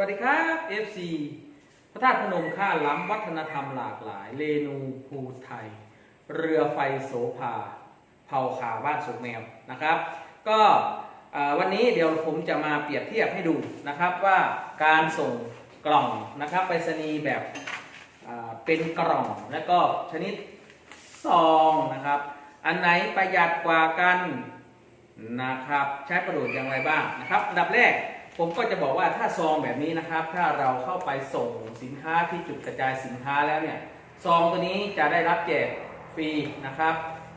วัสดีครับ FC พระธาตุพนมค่าล้ำวัฒนธรรมหลากหลาย เรนูภูไทย เรือไฟโสภา เผาขาบ้านสุกแมวนะครับ ก็วันนี้เดี๋ยวผมจะมาเปรียบเทียบให้ดูนะครับว่าการส่งกล่องนะครับไปรษณีย์แบบเป็นกล่องและก็ชนิดซองนะครับ อันไหนประหยัดกว่ากันนะครับ ใช้ประโยชน์อย่างไรบ้างนะครับ อันดับแรก ผมก็จะบอกว่าถ้าซองแบบนี้นะครับ ถ้าเราเข้าไปส่งสินค้าที่จุดกระจายสินค้าแล้วเนี่ยซองตัวนี้จะได้รับแจกฟรีนะครับ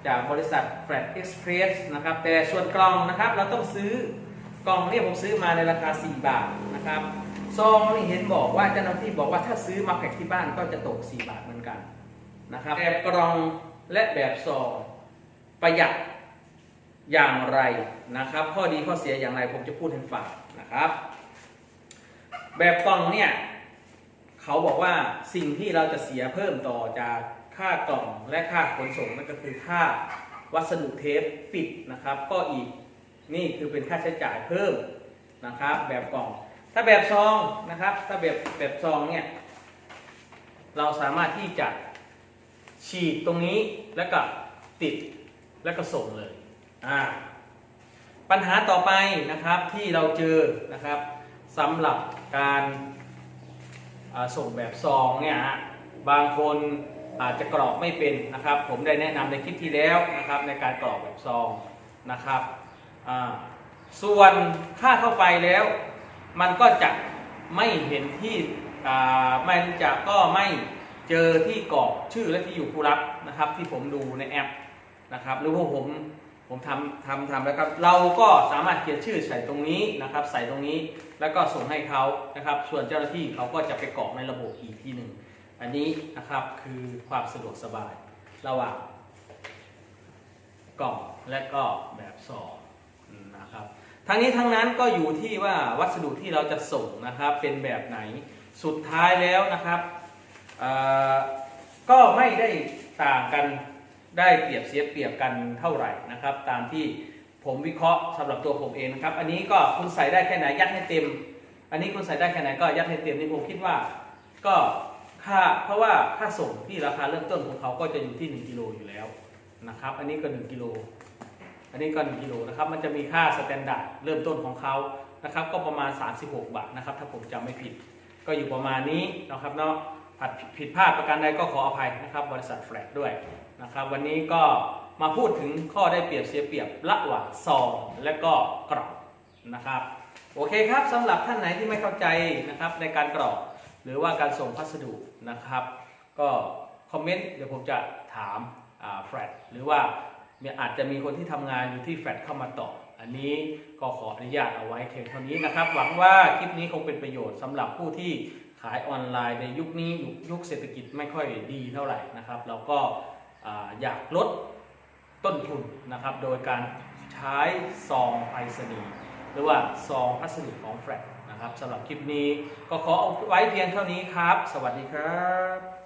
จากบริษัท Flat Express นะครับ แต่ส่วนกล่องนะครับ เราต้องซื้อกล่องเนี่ยผมซื้อมาในราคา 4 บาทนะครับซองนี่เห็นบอกว่าเจ้าหน้าที่บอกว่าถ้าซื้อมาแพ็คที่บ้านก็จะตก 4 บาทเหมือนกันนะครับแบบกล่องและแบบซองประหยัด อย่างไรนะครับ ข้อดีข้อเสียอย่างไรผมจะพูดให้ฟังนะครับ แบบกล่องเนี่ยเขาบอกว่าสิ่งที่เราจะเสียเพิ่มต่อจากค่ากล่องและค่าขนส่งนั่นก็คือค่าวัสดุเทปปิดนะครับ ก็อีกนี่คือเป็นค่าใช้จ่ายเพิ่มนะครับ แบบกล่อง ถ้าแบบซองนะครับ ถ้าแบบแบบซองเนี่ยเราสามารถที่จะฉีดตรงนี้แล้วก็ติดแล้วก็ส่งเลย อ่าปัญหาต่อไปนะครับที่เราเจอนะครับสำหรับการาส่งแบบซองเนี่ยฮะบางคนอาจจะกรอกไม่เป็นนะครับ ผมได้แนะนำในคลิปที่แล้วนะครับในการกรอกแบบซองนะครับส่วนค่าเข้าไปแล้ว มันก็จะไม่เห็นที่มันจะก็ไม่เจอที่กรอกชื่อและที่อยู่ผู้รับนะครับ ที่ผมดูในแอปนะครับหรือว่าผม ผมทำทำทำแล้วครับเราก็สามารถเขียนชื่อใส่ตรงนี้นะครับ ใส่ตรงนี้แล้วก็ส่งให้เขานะครับ ส่วนเจ้าหน้าที่เขาก็จะไปกรอกในระบบอีกทีหนึ่งอันนี้นะครับคือความสะดวกสบายระหว่างกล่องและก็แบบซองนะครับทั้งนี้ทั้งนั้นก็อยู่ที่ว่าวัสดุที่เราจะส่งนะครับเป็นแบบไหนสุดท้ายแล้วนะครับก็ไม่ได้ต่างกัน ได้เปรียบเสียเปรียบกันเท่าไหร่นะครับ ตามที่ผมวิเคราะห์สำหรับตัวผมเองนะครับ อันนี้ก็คุณใส่ได้แค่ไหนยัดให้เต็ม อันนี้คุณใส่ได้แค่ไหนก็ยัดให้เต็มนี่ผมคิดว่า ก็ค่าเพราะว่าค่าส่งที่ราคาเริ่มต้นของเขาก็จะอยู่ที่ 1กิโลอยู่แล้วนะครับ อันนี้ก็ 1กิโลอันนี้ก็1กิโลนะครับ มันจะมีค่าสแตนดาร์ดเริ่มต้นของเขานะครับ ก็ประมาณ 36 บาทนะครับ ถ้าผมจำไม่ผิด ก็อยู่ประมาณนี้นะครับเนาะ ผัดผิดพลาดประการใดก็ขออภัยนะครับ บริษัทแฟลตด้วยนะครับ วันนี้ก็มาพูดถึงข้อได้เปรียบเสียเปรียบระหว่างซองและก็กรอบนะครับ โอเคครับสำหรับท่านไหนที่ไม่เข้าใจนะครับในการกรอกหรือว่าการส่งพัสดุนะครับ ก็คอมเมนต์เดี๋ยวผมจะถามแฟลตหรือว่าอาจจะมีคนที่ทำงานอยู่ที่แฟลตเข้ามาตอบอันนี้ก็ขออนุญาตเอาไว้เพียงเท่านี้นะครับ หวังว่าคลิปนี้คงเป็นประโยชน์สำหรับผู้ที่ ขายออนไลน์ในยุคนี้ยุคยุคเศรษฐกิจไม่ค่อยดีเท่าไหร่นะครับ เราก็อยากลดต้นทุนนะครับ โดยการใช้ซองไปรษณีย์หรือว่าซองพัสดุของแฟลตนะครับสำหรับคลิปนี้ก็ขอเอาไว้เพียงเท่านี้ครับ สวัสดีครับ